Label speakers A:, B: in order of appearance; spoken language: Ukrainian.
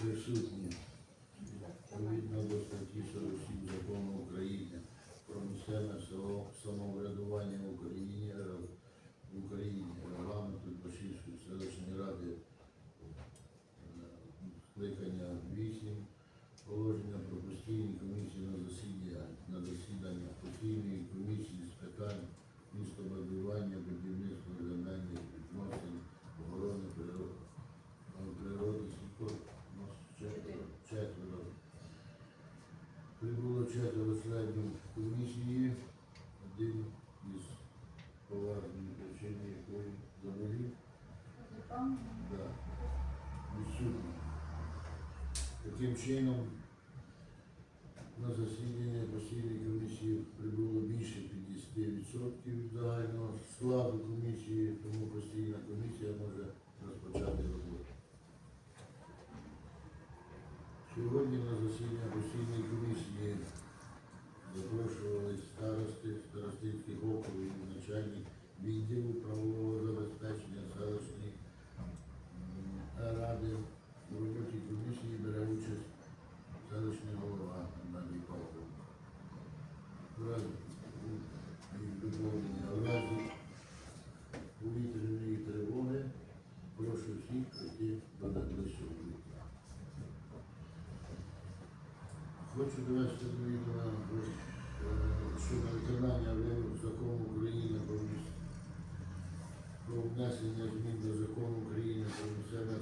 A: присутні. Відповідно до статті 47 закону України про місцеве самоврядування в Україні в Україні регламенту Башівської селищної ради е, скликання 8 положення про постійні комісії на засідання Прибуло четверо членів комісії, один із поважної причини якої заболів. Да. Таким чином, на засідання постійної комісії прибуло більше 50% від загального складу комісії, Сьогодні на засідання постійної комісії запрошували старости, старостинських округів, начальник відділу правового забезпечення селищної ради. У роботі комісії бере участь селищний голова. Разі і доповнення разі повітряної тривоги прошу всіх прийти до найближчого Хочу довести до відома е, щодо виконання вимог закону України про внесення змін до закону України про місцеве